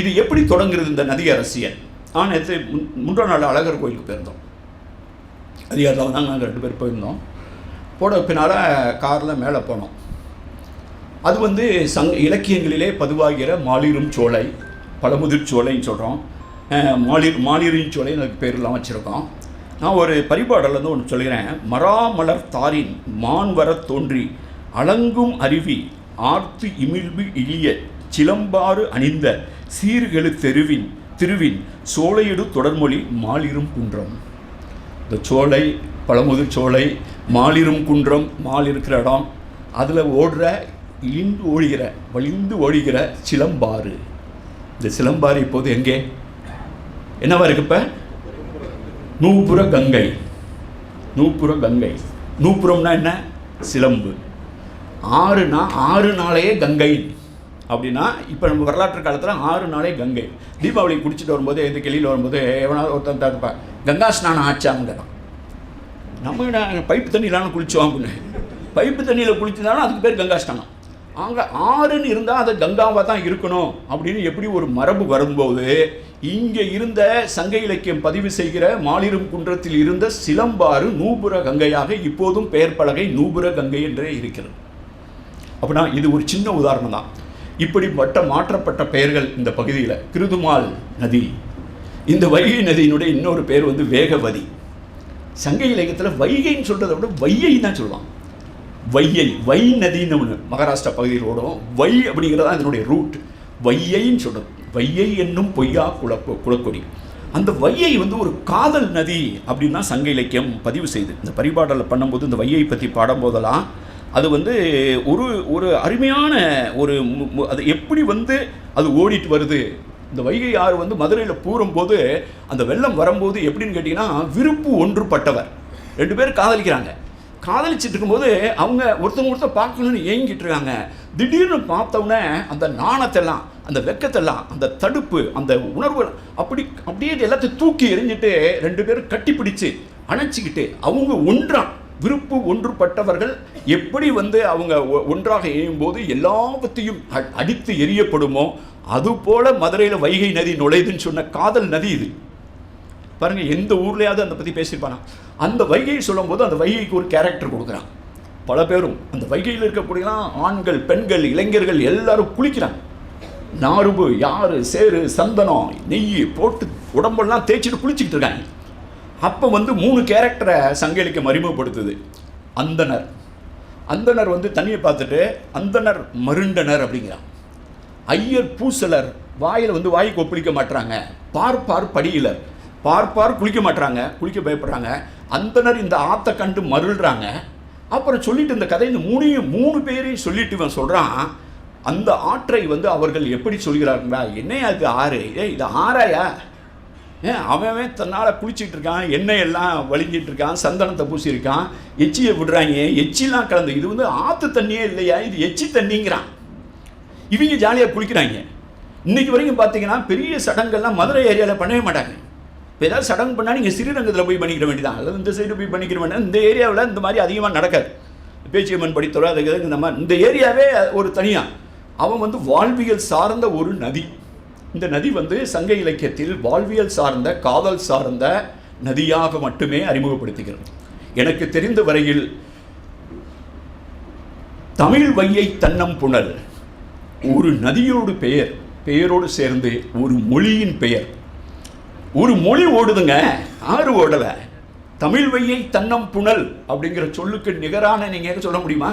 இது எப்படி தொடங்குறது இந்த நதி அரசியல்? ஆனால் நேற்று முன் முன்றா நாள் அழகர் கோயிலுக்கு போயிருந்தோம். அதிகாரத்தில் தான் நாங்கள் ரெண்டு பேர் போயிருந்தோம். போட பின்னால் காரில் மேலே போனோம். அது வந்து சங் இலக்கியங்களிலே பதிவாகிற மாலிரும் சோலை பழமுதிர் சோலைன்னு சொல்கிறோம் மாலிர் மாலிரின் சோலைன்னு அதுக்கு பேர்லாம் வச்சுருக்கோம். நான் ஒரு பரிபாடலேருந்து வந்து ஒன்று சொல்கிறேன் மராமலர் தாரின் மான் வரத் தோன்றி அலங்கும் அருவி ஆர்த்து இமிழ்வு இழிய சிலம்பாறு அணிந்த சீர்கெழு தெருவின் திருவின் சோலையிடு தொடர்மொழி மாலிரும் குன்றம். இந்த சோலை பழமுதிர் சோலை மாலிரும் குன்றம் மால் இருக்கிற இடம் அதில் ஓடுற இழிந்து ஓடுகிற வலிந்து ஓடுகிற சிலம்பாறு. இந்த சிலம்பாறு இப்போது எங்கே? என்னவா இருக்கு இப்போ? நூப்புற கங்கை. நூப்புற கங்கை. நூப்புறம்னா என்ன? சிலம்பு. ஆறுனா ஆறு நாளையே கங்கை. அப்படின்னா இப்போ நம்ம வரலாற்று காலத்தில் ஆறு நாளே கங்கை. தீபாவளி குடிச்சிட்டு வரும்போது எது கெளியில் வரும்போது எவனாவது ஒருத்தன் தடுப்பான் கங்கா ஸ்நானம் ஆச்சாங்கிறான் நம்ம என்ன பைப்பு தண்ணியிலான குளிச்சோம் அப்படின்னு. பைப்பு தண்ணியில் குளிச்சிருந்தாலும் அதுக்கு பேர் கங்கா ஸ்நானம். அங்கே ஆறுன்னு இருந்தால் அது கங்காவாக தான் இருக்கணும் அப்படின்னு எப்படி ஒரு மரபு வரும்போது இங்கே இருந்த சங்க இலக்கியம் பதிவு செய்கிற மாலிரும் குன்றத்தில் இருந்த சிலம்பாறு நூபுர கங்கையாக இப்போதும் பெயர் பலகை நூபுர கங்கை என்றே இருக்கிறது. அப்படின்னா இது ஒரு சின்ன உதாரணம் தான் இப்படிப்பட்ட மாற்றப்பட்ட பெயர்கள் இந்த பகுதியில். கிருதுமால் நதி. இந்த வைகை நதியினுடைய இன்னொரு பேர் வந்து வேகவதி. சங்க இலக்கியத்தில் வைகைன்னு சொல்கிறத விட வையை தான் சொல்லுவான் வையை வை நதின்னு ஒன்று மகாராஷ்டிரா பகுதியில் ஓடும். வை அப்படிங்கிறது தான் இதனுடைய ரூட் வையைன்னு சொல்கிறது வையை என்னும் பொய்யா குளப்பு குளக்கொடி அந்த வையை வந்து ஒரு காதல் நதி அப்படின்னு தான் சங்க இலக்கியம் பதிவு செய்து. இந்த பரிபாடலை பண்ணும்போது இந்த வையை பற்றி பாடும்போதெல்லாம் அது வந்து ஒரு ஒரு அருமையான ஒரு அது எப்படி வந்து அது ஓடிட்டு வருது? இந்த வைகை ஆறு வந்து மதுரையில் பூரும்போது அந்த வெள்ளம் வரும்போது எப்படின்னு கேட்டிங்கன்னா விருப்பு ஒன்றுபட்டவர். ரெண்டு பேரும் காதலிக்கிறாங்க. காதலிச்சுட்டு இருக்கும்போது அவங்க ஒருத்தவங்க ஒருத்தர் பார்க்கணும்னு ஏங்கிட்டு இருக்காங்க. திடீர்னு பார்த்தவுடனே அந்த நாணத்தெல்லாம் அந்த வெக்கத்தெல்லாம் அந்த தடுப்பு அந்த உணர்வு அப்படி அப்படியே எல்லாத்தையும் தூக்கி எறிஞ்சிட்டு ரெண்டு பேரும் கட்டிப்பிடிச்சு அணைச்சிக்கிட்டு அவங்க ஒன்றான். விருப்பு ஒன்றுபட்டவர்கள் எப்படி வந்து அவங்க ஒ- ஒன்றாக இணையும்போது எல்லாவற்றையும் அ- அடித்து எரியப்படுமோ அதுபோல மதுரையில் வைகை நதி நுழையுதுன்னு சொன்ன காதல் நதி இது. பாருங்கள் எந்த ஊர்லேயாவது அதை பற்றி பேசியிருப்பானா? அந்த வைகையை சொல்லும்போது அந்த வைகைக்கு ஒரு கேரக்டர் கொடுக்குறான். பல பேரும். அந்த வைகையில் இருக்கக்கூடியலாம் ஆண்கள் பெண்கள் இளைஞர்கள் எல்லாரும் குளிக்கிறாங்க. நாருபு யாரு சேரு சந்தனம் நெய் போட்டு உடம்பெல்லாம் தேய்ச்சிட்டு குளிச்சுக்கிட்டு இருக்காங்க. அப்போ வந்து மூணு கேரக்டரை சங்க மறிமுகப்படுத்துது. அறிமுகப்படுத்துது அந்தனர். அந்தனர் வந்து தண்ணியை பார்த்துட்டு அந்தனர் மருண்டனர் அப்படிங்கிறான். ஐயர் பூசலர் வாயில் வந்து வாய் கொப்பளிக்க மாட்றாங்க. பார்ப்பார் படியிலர். பார்ப்பார் குளிக்க மாட்டுறாங்க குளிக்க பயப்படுறாங்க. அந்தனர் இந்த ஆத்தை கண்டு மருள்றாங்க. அப்புறம் சொல்லிட்டு இந்த கதை இந்த மூணையும் மூணு பேரையும் சொல்லிட்டு இவன் சொல்கிறான் அந்த ஆற்றை வந்து அவர்கள் எப்படி சொல்கிறார்களா? என்னையா இது ஆறு? ஏய் இது ஆறாயா? அவன் அவன் தன்னால் குளிச்சுட்டு இருக்கான் எண்ணெய் எல்லாம் வலிஞ்சிட்டு இருக்கான் சந்தனத்தை பூசியிருக்கான் எச்சியை விடுறாங்க எச்சிலாம் கலந்து இது வந்து ஆற்று தண்ணியே இல்லையா? இது எச்சி தண்ணிங்கிறான். இவங்க ஜாலியாக குளிக்கிறாங்க. இன்னைக்கு வரைக்கும் பார்த்தீங்கன்னா பெரிய சடங்கெல்லாம் மதுரை ஏரியாவில் பண்ணவே மாட்டாங்க. இப்போ ஏதாவது சடங்கு பண்ணால் நீங்கள் ஸ்ரீரங்கத்தில் போய் பண்ணிக்கிற வேண்டியதான் அல்லது இந்த சைடு போய் பண்ணிக்கிற வேண்டாம் இந்த ஏரியாவில் இந்த மாதிரி அதிகமாக நடக்காது. பேச்சியம்மன் படித்தோரோ அதுக்கு இந்த மாதிரி இந்த ஏரியாவே ஒரு தனியாக அவன் வந்து வாழ்வியல் சார்ந்த ஒரு நதி. இந்த நதி வந்து சங்க இலக்கியத்தில் வாழ்வியல் சார்ந்த காதல் சார்ந்த நதியாக மட்டுமே அறிமுகப்படுத்துகிறது. எனக்கு தெரிந்த வரையில் தமிழ் வையை தன்னம் புனல் ஒரு நதியோடு பெயர் பெயரோடு சேர்ந்து ஒரு மொழியின் பெயர். ஒரு மொழி ஓடுதுங்க ஆறு ஓடலை. தமிழ் வையை தன்னம் புனல் அப்படிங்கிற சொல்லுக்கு நிகரான நீங்கள் சொல்ல முடியுமா?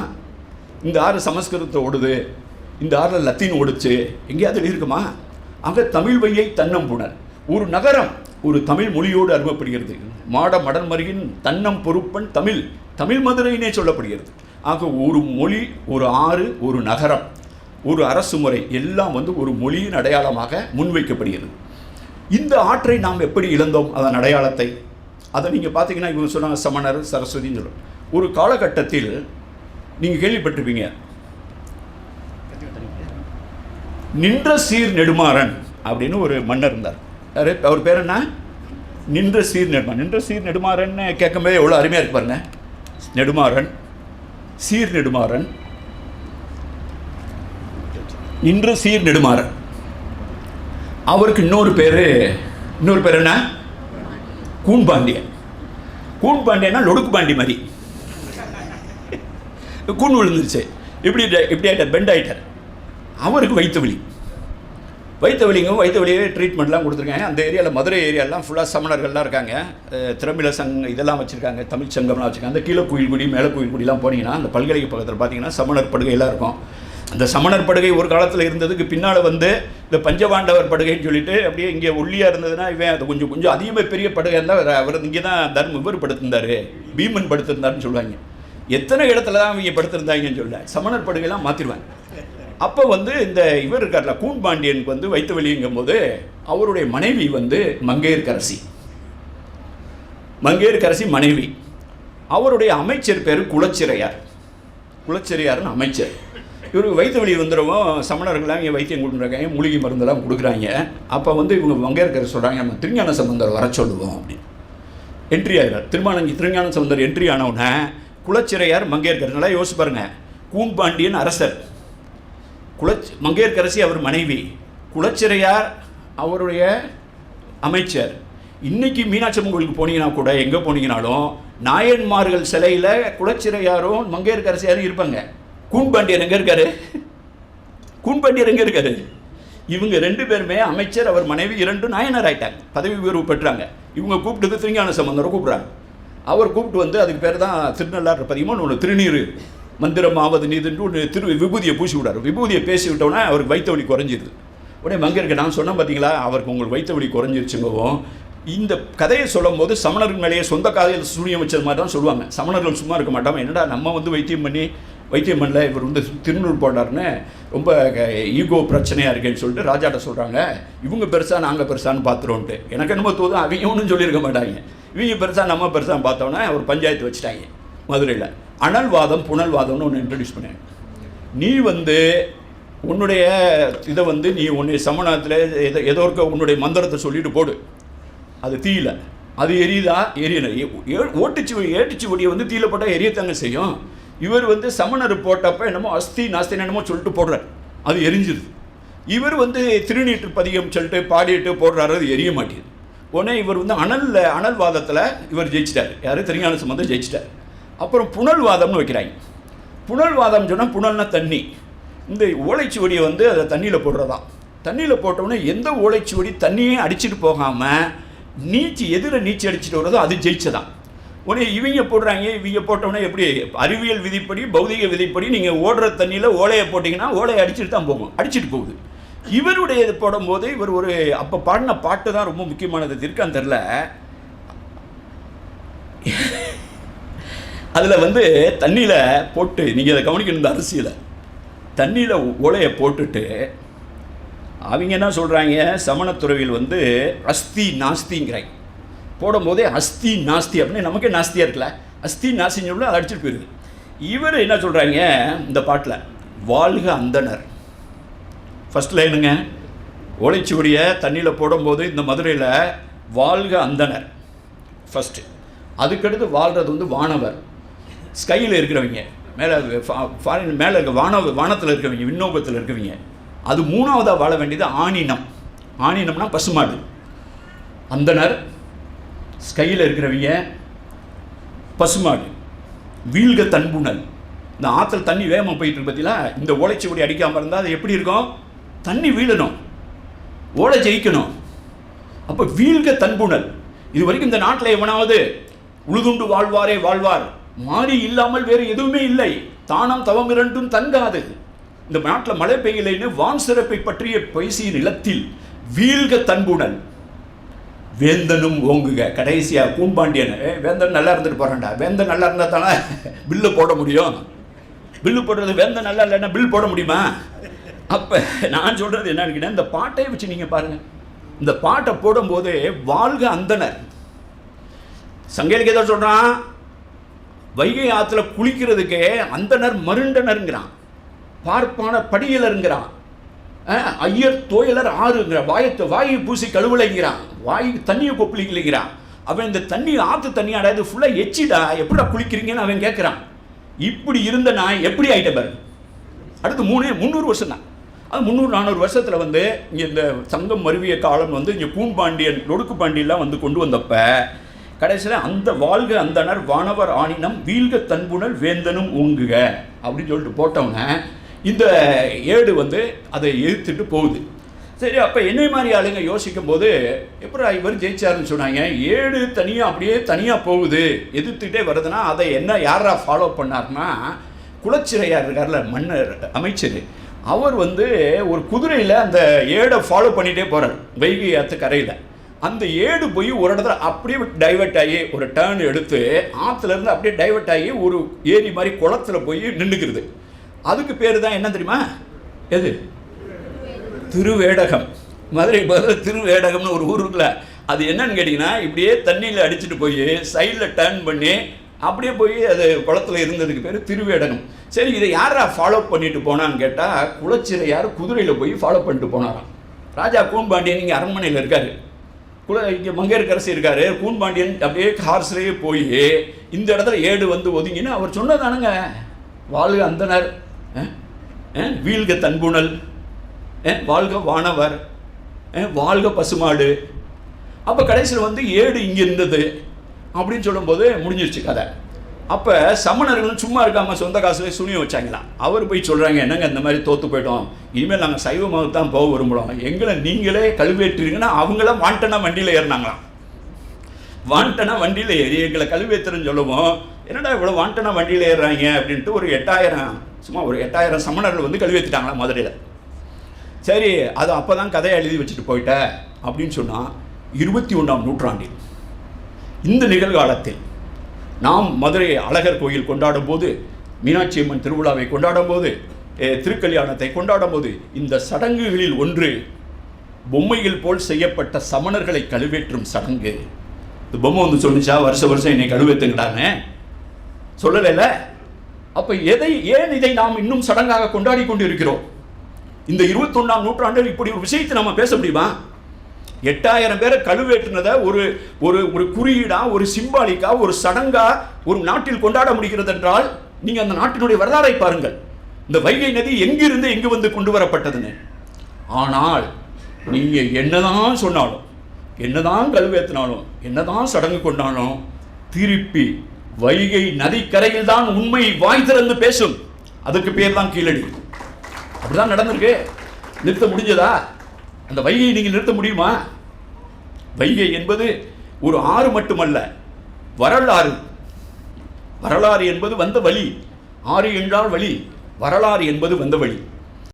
இந்த ஆறு சமஸ்கிருதத்தை ஓடுது இந்த ஆறில் லத்தீன் ஓடுச்சு எங்கேயாவது இருக்குமா ஆக தமிழ் வையை ஒரு நகரம் ஒரு தமிழ் மொழியோடு அறிமுகப்படுகிறது மாட மடன்மருகின் தன்னம் பொறுப்பன் தமிழ் தமிழ் மதுரையினே சொல்லப்படுகிறது. ஆக ஒரு மொழி ஒரு ஆறு ஒரு நகரம் ஒரு அரசு முறை எல்லாம் வந்து ஒரு மொழியின் அடையாளமாக முன்வைக்கப்படுகிறது. இந்த ஆற்றை நாம் எப்படி இழந்தோம் அதன் அடையாளத்தை? அதை நீங்கள் பார்த்தீங்கன்னா இவங்க சொன்னாங்க சமணர் சரஸ்வதின்னு சொல்லுவோம் ஒரு காலகட்டத்தில் நீங்கள் கேள்விப்பட்டிருப்பீங்க நின்ற சீர் நெடுமாறன் அப்படின்னு ஒரு மன்னர் இருந்தார். யாரு? அவர் பேர் என்ன? நின்ற சீர் நெடுமாறன். நின்ற சீர் நெடுமாறன்னு கேட்கும்போது எவ்வளோ அருமையாக இருக்கு பாருங்க. நெடுமாறன் சீர் நெடுமாறன் நின்ற சீர் நெடுமாறன். அவருக்கு இன்னொரு பேர் இன்னொரு பேர் என்ன? கூன் பாண்டியன். கூன் பாண்டியன்னா லொடுக்கு பாண்டி மாதிரி. கூன் விழுந்துருச்சு. இப்படி இப்படி ஆகிட்டார் பெண்ட் ஆகிட்டார் அவருக்கு வைத்த வலி. வைத்த வலிங்க வைத்த வலியே ட்ரீட்மெண்ட்லாம் கொடுத்துருக்காங்க. அந்த ஏரியாவில் மதுரை ஏரியாலாம் ஃபுல்லாக சமணர்கள்லாம் இருக்காங்க. அஹ் சங் இதெல்லாம் வச்சுருக்காங்க. தமிழ் சங்கம்லாம் வச்சுருக்காங்க. அந்த கீழே குயில்குடி மேலே குயில்குடிலாம் போனீங்கன்னா அந்த பல்கலை பக்கத்தில் பார்த்தீங்கன்னா சமணர் படுகையெல்லாம் இருக்கும். அந்த சமணர் படுகை ஒரு காலத்தில் இருந்ததுக்கு பின்னால் வந்து இந்த பஞ்சபாண்டவர் படுகைன்னு சொல்லிட்டு அப்படியே இங்கே ஒல்லியாக இருந்ததுன்னா இவன் அது கொஞ்சம் கொஞ்சம் அதிகமாக பெரிய படுகை இருந்தால் அவர் இங்கே தான் தர்ம இவர் படுத்திருந்தார். பீமன் படுத்திருந்தாருன்னு சொல்லுவாங்க. எத்தனை இடத்துல தான் இவங்க படுத்திருந்தாங்கன்னு சொல்ல. சமணர் படுகையெல்லாம் மாற்றிடுவாங்க அப்போ வந்து இந்த இவர் இருக்கார்ல கூன் பாண்டியனுக்கு வந்து வைத்த வெளியுங்கும் போது அவருடைய மனைவி வந்து மங்கையர்கரசி. மங்கையர்கரசி மனைவி. அவருடைய அமைச்சர் பேர் குலச்சிறையார். குலச்சிறையார்னு அமைச்சர். இவருக்கு வைத்த வழி வந்துடவும் சமணர்கள்லாம் இங்கே வைத்தியம் கொடுக்குறாங்க மூலிகை மருந்தெல்லாம் கொடுக்குறாங்க. அப்போ வந்து இவங்க மங்கையர்கரசி சொல்கிறாங்க நம்ம திருஞான சம்பந்தர் வர சொல்லுவோம் அப்படின்னு. என்ட்ரி ஆகிறார் திருமானஞ்சி திருஞான சம்பந்தர் என்ட்ரி ஆனவுடனே குலச்சிறையார் மங்கையர்கரசி நல்லா யோசிச்சு பாருங்க. அரசர். குலச் மங்கையர்கரசி அவர் மனைவி. குலச்சிறையார் அவருடைய அமைச்சர். இன்றைக்கி மீனாட்சி அம்மன் கோயிலுக்கு போனீங்கன்னா கூட எங்கே போனீங்கனாலும் நாயன்மார்கள் சிலையில் குலச்சிறையாரும் மங்கையர்கரசியாரும் இருப்பாங்க. கூன்பாண்டியர் எங்கே இருக்காரு? கூன்பாண்டியர் எங்கே இருக்காரு? இவங்க ரெண்டு பேருமே அமைச்சர் அவர் மனைவி இரண்டு நாயனர் ஆயிட்டாங்க. பதவி உயர்வு பெற்றாங்க. இவங்க கூப்பிட்டது திருஞான சம்பந்தரை கூப்பிட்றாங்க. அவர் கூப்பிட்டு வந்து அதுக்கு பேர் தான் திருநள்ளாறு பதிகமாக ஒன்று திருநீர். மந்திரமாவது நீதுன்னு ஒன்று திரு விபூதியை பூசி விடாரு. விபூதியை பேசி விட்டோன்னா அவருக்கு வைத்த வலி குறைஞ்சிருது. உடனே மங்கருக்கு நான் சொன்னேன் பார்த்தீங்களா அவருக்கு உங்களுக்கு வைத்த வலி குறைஞ்சிருச்சுங்கவும் இந்த கதையை சொல்லும் போது சமணர்கள் மேலேயே சொந்த காதையில் சூரியம் வச்சது மாதிரி தான் சொல்லுவாங்க. சமணர்கள் சும்மா இருக்க மாட்டாங்க என்னடா நம்ம வந்து வைத்தியம் பண்ணி வைத்தியம் பண்ணல இவர் வந்து திருநூறு போட்டார்னு ரொம்ப ஈகோ பிரச்சனையாக இருக்கேன்னு சொல்லிட்டு ராஜாட்ட சொல்கிறாங்க இவங்க பெருசாக நாங்கள் பெருசான்னு பார்த்துருவோன்ட்டு எனக்கு என்னமோ தோதும் அவங்க ஒன்றும் சொல்லியிருக்க மாட்டாங்க. இவங்க பெருசாக நம்ம பெருசாக பார்த்தோன்னா ஒரு பஞ்சாயத்து வச்சுட்டாங்க மதுரையில். அனல்வாதம் புனல்வாதம்னு ஒன்று இன்ட்ரடியூஸ் பண்ணேன். நீ வந்து உன்னுடைய இதை வந்து நீ உன்னுடைய சமணத்தில் எதோ ஏதோ இருக்க உன்னுடைய மந்திரத்தை சொல்லிட்டு போடு. அது தீயில. அது எரியுதா? எரியலை. ஓட்டுச்சு ஏட்டுச்சு ஒடியை வந்து தீயில போட்டால் எரியத்தாங்க செய்யும். இவர் வந்து சமணர் போட்டப்ப என்னமோ அஸ்தி நாஸ்தின்னு என்னமோ சொல்லிட்டு போடுறார். அது எரிஞ்சிருது இவர் வந்து திருநீற்று பதியம் சொல்லிட்டு பாடிட்டு போடுறாரு அது எரிய மாட்டேங்குது. உடனே இவர் வந்து அனலில் அனல்வாதத்தில் இவர் ஜெயிச்சிட்டார். யார்? திருஞான சம்பந்தம் ஜெயிச்சிட்டார். அப்புறம் புனல்வாதம்னு வைக்கிறாங்க. புனல்வாதம் சொன்னால் புனல்னா தண்ணி. இந்த ஓலைச்சுவடியை வந்து அதை தண்ணியில் போடுறதா தண்ணியில் போட்டோன்னே எந்த ஓலைச்சுவடி தண்ணியே அடிச்சிட்டு போகாமல் நீச்சி எதிர நீச்சி அடிச்சிட்டு வர்றதோ அது ஜெயிச்சதான் உடனே இவங்க போடுறாங்க இவங்க போட்டோன்னே எப்படி அறிவியல் விதிப்படி பௌதிக விதிப்படி நீங்கள் ஓடுற தண்ணியில் ஓலையை போட்டிங்கன்னா ஓலையை அடிச்சுட்டு தான் போகும் அடிச்சிட்டு போகுது. இவருடைய இது போடும்போது இவர் ஒரு அப்போ பாடின பாட்டு தான் ரொம்ப முக்கியமானது. இருக்கான்னு தெரில அதில் வந்து தண்ணியில் போட்டு நீங்கள் அதை கவனிக்கணும் இந்த அரிசியில். தண்ணியில் ஓலையை போட்டுட்டு அவங்க என்ன சொல்கிறாங்க சமணத்துறவியில் வந்து அஸ்தி நாஸ்திங்கிறாங்க போடும்போதே அஸ்தி நாஸ்தி அப்படின்னு நமக்கே நாஸ்தியாக இருக்கல அஸ்தி நாஸ்தின்னு சொல்லி அதை அடிச்சுட்டு போயிடுது இவர் என்ன சொல்கிறாங்க இந்த பாட்டில் வாழ்க அந்தனர். ஃபஸ்ட் லைனுங்க ஓலைச்சுவடியை தண்ணியில் போடும்போது இந்த மதுரையில் வாழ்க அந்தனர். ஃபஸ்ட்டு அதுக்கடுத்து வாழ்கிறது வந்து வானவர். ஸ்கையில் இருக்கிறவங்க மேலே ஃபாரின் மேலே இருக்க வான வானத்தில் இருக்கிறவங்க விண்ணோகத்தில் இருக்கிறவங்க அது மூணாவதாக வாழ வேண்டியது ஆணினம். ஆணினம்னா பசுமாடு. அந்தனர் ஸ்கையில் இருக்கிறவங்க பசுமாடு. வீழ்க தன்புணல். இந்த ஆற்றுல தண்ணி வேகமாக போயிட்டு இருக்கு பார்த்தீங்களா இந்த ஓலைச்சுவடி அடிக்காமல் இருந்தால் அது எப்படி இருக்கும்? தண்ணி வீழணும். ஓலை ஜெயிக்கணும். அப்போ வீழ்க தன்புணல். இது வரைக்கும் இந்த நாட்டில் எவனாவது உழுதுண்டு வாழ்வாரே வாழ்வார். மாறி இல்லாமல் வேறு எதுவுமே இல்லை. தானம் தவம் இரண்டும் தங்காது. இந்த நாட்டில் மழை பெய்யலைன்னு வான் சிறப்பை பற்றிய பேசிய நிலத்தில் வீழ்க தன்புணல் வேந்தனும் ஓங்குக. கடைசியாக கூம்பாண்டியன் வேந்தன் நல்லா இருந்துட்டு போகிறேன்டா வேந்தன் நல்லா இருந்தால் தானே பில்லு போட முடியும். பில்லு போடுறது வேந்தன் நல்லா இல்லைன்னா பில் போட முடியுமா? அப்போ நான் சொல்கிறது என்னன்னு கேட்டா, இந்த பாட்டை வச்சு நீங்கள் பாருங்கள் இந்த பாட்டை போடும்போது வாழ்க அந்தனர். சங்கையிலுக்கு ஏதோ சொல்கிறான் வைகை ஆற்றுல குளிக்கிறதுக்கே அந்தனர் மருண்டனருங்கிறான். பார்ப்பான படியலருங்கிறான். ஐயர் தோயலர் ஆறுங்கிறான். வாயத்தை வாயை பூசி கழுவலைங்கிறான். வாய் தண்ணியை கொப்பளிக்கலைங்கிறான். அவன் இந்த தண்ணி ஆற்று தண்ணி அடையாது ஃபுல்லாக எச்சிடா எப்படா குளிக்கிறீங்கன்னு அவன் கேட்குறான் இப்படி இருந்த நான் எப்படி ஆகிட்டேன் பாரு. அடுத்து மூணு முந்நூறு வருஷம் தான் அது முந்நூறு நானூறு வருஷத்தில் வந்து இங்கே இந்த சங்கம் மருவிய காலம் வந்து இங்கே பூம்பாண்டியன் லொடுக்கு பாண்டியெல்லாம் வந்து கொண்டு வந்தப்போ கடைசியில் அந்த வாழ்க அந்தனர் வானவர் ஆணினம் வீழ்க தன்புணல் வேந்தனும் ஊங்குக அப்படின்னு சொல்லிட்டு போட்டவங்க இந்த ஏடு வந்து அதை எதிர்த்துட்டு போகுது. சரி அப்போ என்னை மாதிரி ஆளுங்க யோசிக்கும் போது எப்படி இவர் ஜெயிச்சாருன்னு சொன்னாங்க? ஏடு தனியாக அப்படியே தனியாக போகுது. எதிர்த்துக்கிட்டே வருதுன்னா அதை என்ன யாரா ஃபாலோ பண்ணார்னா குலச்சிறையார் இருக்கார்ல மன்னர் அமைச்சர். அவர் வந்து ஒரு குதிரையில் அந்த ஏடை ஃபாலோ பண்ணிகிட்டே போகிறார் வைகை ஆற்று கரையில். அந்த ஏடு போய் ஒரு இடத்துல அப்படியே டைவர்ட் ஆகி ஒரு டேர்ன் எடுத்து ஆற்றுலேருந்து அப்படியே டைவர்ட் ஆகி ஒரு ஏரி மாதிரி குளத்துல போய் நின்றுக்கிறது அதுக்கு பேர் தான் என்ன தெரியுமா? எது? திருவேடகம். மதுரை பதில் திருவேடகம்னு ஒரு ஊர் இருக்குல்ல. அது என்னன்னு கேட்டிங்கன்னா இப்படியே தண்ணியில் அடிச்சுட்டு போய் சைடில் டேர்ன் பண்ணி அப்படியே போய் அது குளத்துல இருந்ததுக்கு பேர் திருவேடகம். சரி இதை யாரா ஃபாலோ பண்ணிட்டு போனான்னு கேட்டால் குலச்சிறையார் குதிரையில் போய் ஃபாலோ பண்ணிட்டு போனாராம். ராஜா பூம்பாண்டியன் இங்கே அரண்மனையில் இருக்காரு. குல இங்கே மங்கையரசு இருக்காரு கூன்பாண்டியன் அப்படியே ஹார்ஸ்லேயே போய் இந்த இடத்துல ஏடு வந்து ஒதுங்கின்னு அவர் சொன்னதானுங்க. வாழ்க அந்தனர் வீழ்க தன்புணல் வாழ்க வானவர் வாழ்க பசுமாடு. அப்போ கடைசியில் வந்து ஏடு இங்கே இருந்தது. அப்படின்னு சொல்லும்போது முடிஞ்சிருச்சு கதை. அப்போ சமணர்கள் சும்மா இருக்காமல் சொந்த காசுலேயே சுனியம் வச்சாங்களாம் அவர் போய் சொல்கிறாங்க என்னங்க இந்த மாதிரி தோற்று போயிட்டோம். இனிமேல் நாங்கள் சைவ மதம் தான் போக விரும்புகிறோம் எங்களை நீங்களே கழுவேற்றுறீங்கன்னா அவங்களாம் வாண்டனா வண்டியில் ஏறினாங்களாம். வாண்டனா வண்டியில் ஏறி எங்களை கழுவேத்துறன்னு சொல்லுவோம். என்னடா இவ்வளோ வாண்டனா வண்டியில் ஏறுறாங்க? அப்படின்ட்டு ஒரு எட்டாயிரம் சும்மா ஒரு எட்டாயிரம் சமணர்கள் வந்து கழுவேற்றிட்டாங்களாம் மதுரையில். சரி அது அப்போ தான் கதையை எழுதி வச்சுட்டு போயிட்ட அப்படின்னு சொன்னால் இருபத்தி ஒன்றாம் நூற்றாண்டில் இந்த நிகழ்காலத்தில் நாம் மதுரை அழகர் கோயில் கொண்டாடும் போது மீனாட்சி அம்மன் திருவிழாவை கொண்டாடும் போது திருக்கல்யாணத்தை கொண்டாடும் போது இந்த சடங்குகளில் ஒன்று பொம்மைகள் போல் செய்யப்பட்ட சமணர்களை கழுவேற்றும் சடங்கு. இந்த பொம்மை வந்து சொல்லிச்சா வருஷ வருஷம் என்னை கழுவேத்துங்கடான்னு சொல்லலைல அப்போ எதை ஏன் இதை நாம் இன்னும் சடங்காக கொண்டாடி கொண்டு இருக்கிறோம் இந்த இருபத்தொன்னாம் நூற்றாண்டில் இப்படி ஒரு விஷயத்தை நம்ம பேச முடியுமா? எட்டாயிரம் பேரை கழுவேற்றினதை ஒரு ஒரு ஒரு குறியீடாக ஒரு சிம்பாலிக்காக ஒரு சடங்காக ஒரு நாட்டில் கொண்டாட முடிகிறது என்றால் நீங்கள் அந்த நாட்டினுடைய வரலாறை பாருங்கள். இந்த வைகை நதி எங்கிருந்து எங்கு வந்து கொண்டு வரப்பட்டதுன்னு? ஆனால் நீங்கள் என்னதான் சொன்னாலும் என்னதான் கழுவேற்றினாலும் என்னதான் சடங்கு கொண்டாலும் திருப்பி வைகை நதிக்கரையில் தான் உண்மை வாய் திறந்து பேசும். அதுக்கு பேர் தான் கீழடி. அப்படிதான் நடந்திருக்கு. நிறுத்த முடிஞ்சதா? அந்த வைகையை நீங்கள் நிறுத்த முடியுமா? வைகை என்பது ஒரு ஆறு மட்டுமல்ல வரலாறு. வரலாறு என்பது வந்த வழி. ஆறு என்றால் வழி. வரலாறு என்பது வந்த வழி.